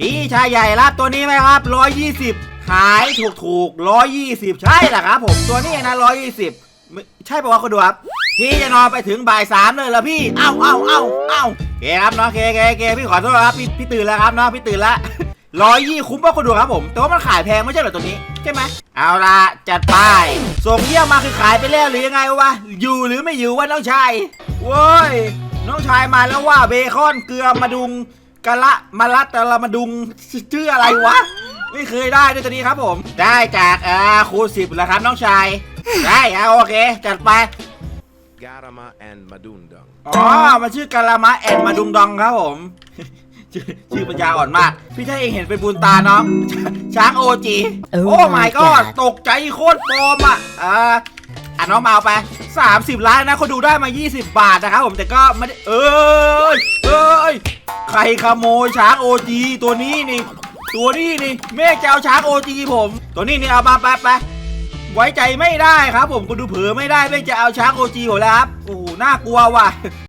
พี่ชายใหญ่รับตัวนี้ไหมครับร้อยยี่สิบขายถูกถูกร้อยยี่สิบใช่แหละครับผมตัวนี้นะร้อยยี่สิบใช่ปะวะคุณดูครับ พี่จะนอนไปถึงบ่ายสามเลยเหรอพี่ เอ้าเอ้าเอ้าเอ้าเคครับน้องเคเคเคพี่ขอโทษครับพี่พี่ตื่นแล้วครับน้องพี่ตื่นแล้วร้อยยี่คุ้มป่ะคุณดูครับผม แต่ว่ามันขายแพงไม่ใช่เหรอตัวนี้ ใช่ไหม เอาละจัดไป ส่งเยี่ยมมาคือขายไปแล้วหรือยังไงวะ อยู่หรือไม่อยู่วะน้องชายเว้ย น้องชายมาแล้วว่าเบคอนเกลือมาดุง กะละมาลัดแต่ละมาดุงชื่ออะไรวะ ไม่เคยได้ด้วยตัวนี้ครับผม ได้จากอ่าคูณสิบแล้วครับน้องชาย ได้เอาโอเค จัดไป Garama and Madundang. อ๋อมันชื่อกาลามะแอนมาดุงดองครับผม ชื่อชื่อปัญญาอ่อนมาก พี่ถ้าเองเห็นเป็นบุญตาน้อง ช้างโอจี Oh โอ้ my my god god ตกใจโคตรปลอมอะอ่าอะน้องมาเอาไป 30 ล้านนะคนดูได้มา 20 บาทนะครับผมแต่ก็ไม่ได้เอ้ยเอ้ยใค รขโมยช้างโอจีตัวนี้นี่ ตัวนี้นี่เมฆจะเอาช้างโอจีผม ตัวนี้นี่เอามาไปไปไว้ใจไม่ได้ครับ ผมคุณดูเผือไม่ได้เมฆจะเอาช้างโอจีผมแล้วครับโอ้โหน่ากลัวว่ะ